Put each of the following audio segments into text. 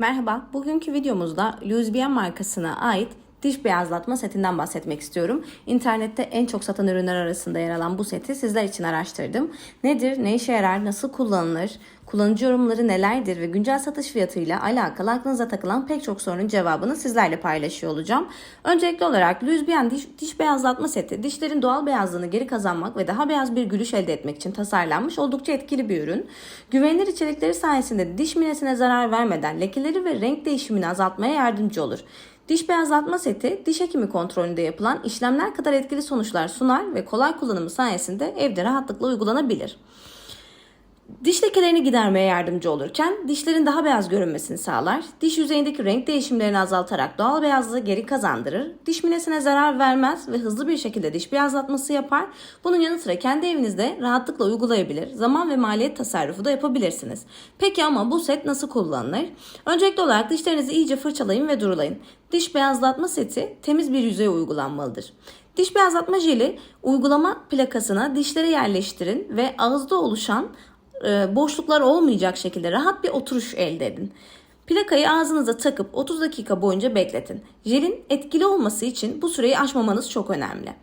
Merhaba, bugünkü videomuzda Louis markasına ait diş beyazlatma setinden bahsetmek istiyorum. İnternette en çok satan ürünler arasında yer alan bu seti sizler için araştırdım. Nedir, ne işe yarar, nasıl kullanılır, kullanıcı yorumları nelerdir ve güncel satış fiyatıyla alakalı aklınıza takılan pek çok sorunun cevabını sizlerle paylaşıyor olacağım. Öncelikli olarak Louis diş, diş beyazlatma seti dişlerin doğal beyazlığını geri kazanmak ve daha beyaz bir gülüş elde etmek için tasarlanmış oldukça etkili bir ürün. Güvenilir içerikleri sayesinde diş minesine zarar vermeden lekeleri ve renk değişimini azaltmaya yardımcı olur. Diş beyazlatma seti diş hekimi kontrolünde yapılan işlemler kadar etkili sonuçlar sunar ve kolay kullanımı sayesinde evde rahatlıkla uygulanabilir. Diş lekelerini gidermeye yardımcı olurken dişlerin daha beyaz görünmesini sağlar. Diş yüzeyindeki renk değişimlerini azaltarak doğal beyazlığı geri kazandırır. Diş minesine zarar vermez ve hızlı bir şekilde diş beyazlatması yapar. Bunun yanı sıra kendi evinizde rahatlıkla uygulayabilir. Zaman ve maliyet tasarrufu da yapabilirsiniz. Peki ama bu set nasıl kullanılır? Öncelikli olarak dişlerinizi iyice fırçalayın ve durulayın. Diş beyazlatma seti temiz bir yüzeye uygulanmalıdır. Diş beyazlatma jeli uygulama plakasına dişleri yerleştirin ve ağızda oluşan boşluklar olmayacak şekilde rahat bir oturuş elde edin. Plakayı ağzınıza takıp 30 dakika boyunca bekletin. Jelin etkili olması için bu süreyi aşmamanız çok önemli.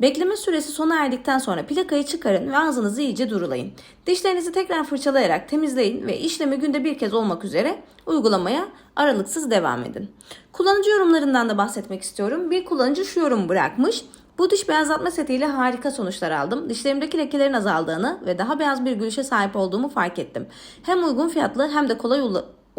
Bekleme süresi sona erdikten sonra plakayı çıkarın ve ağzınızı iyice durulayın. Dişlerinizi tekrar fırçalayarak temizleyin ve işlemi günde bir kez olmak üzere uygulamaya aralıksız devam edin. Kullanıcı yorumlarından da bahsetmek istiyorum. Bir kullanıcı şu yorum bırakmış. Bu diş beyazlatma setiyle harika sonuçlar aldım. Dişlerimdeki lekelerin azaldığını ve daha beyaz bir gülüşe sahip olduğumu fark ettim. Hem uygun fiyatlı hem de kolay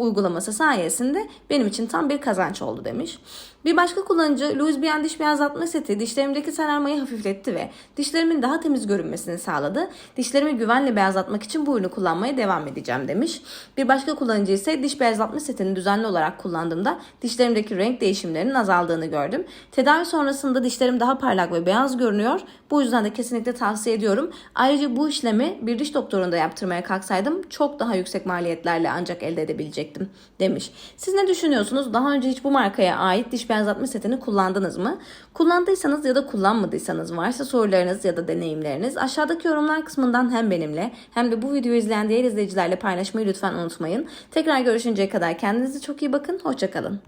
uygulaması sayesinde benim için tam bir kazanç oldu demiş. Bir başka kullanıcı Louis Vuitton diş beyazlatma seti dişlerimdeki sararmayı hafifletti ve dişlerimin daha temiz görünmesini sağladı. Dişlerimi güvenle beyazlatmak için bu ürünü kullanmaya devam edeceğim demiş. Bir başka kullanıcı ise diş beyazlatma setini düzenli olarak kullandığımda dişlerimdeki renk değişimlerinin azaldığını gördüm. Tedavi sonrasında dişlerim daha parlak ve beyaz görünüyor. Bu yüzden de kesinlikle tavsiye ediyorum. Ayrıca bu işlemi bir diş doktorunda yaptırmaya kalksaydım çok daha yüksek maliyetlerle ancak elde edebilecektim demiş. Siz ne düşünüyorsunuz? Daha önce hiç bu markaya ait diş beyazlatma setini kullandınız mı? Kullandıysanız ya da kullanmadıysanız varsa sorularınız ya da deneyimleriniz aşağıdaki yorumlar kısmından hem benimle hem de bu videoyu izleyen diğer izleyicilerle paylaşmayı lütfen unutmayın. Tekrar görüşünceye kadar kendinize çok iyi bakın. Hoşçakalın.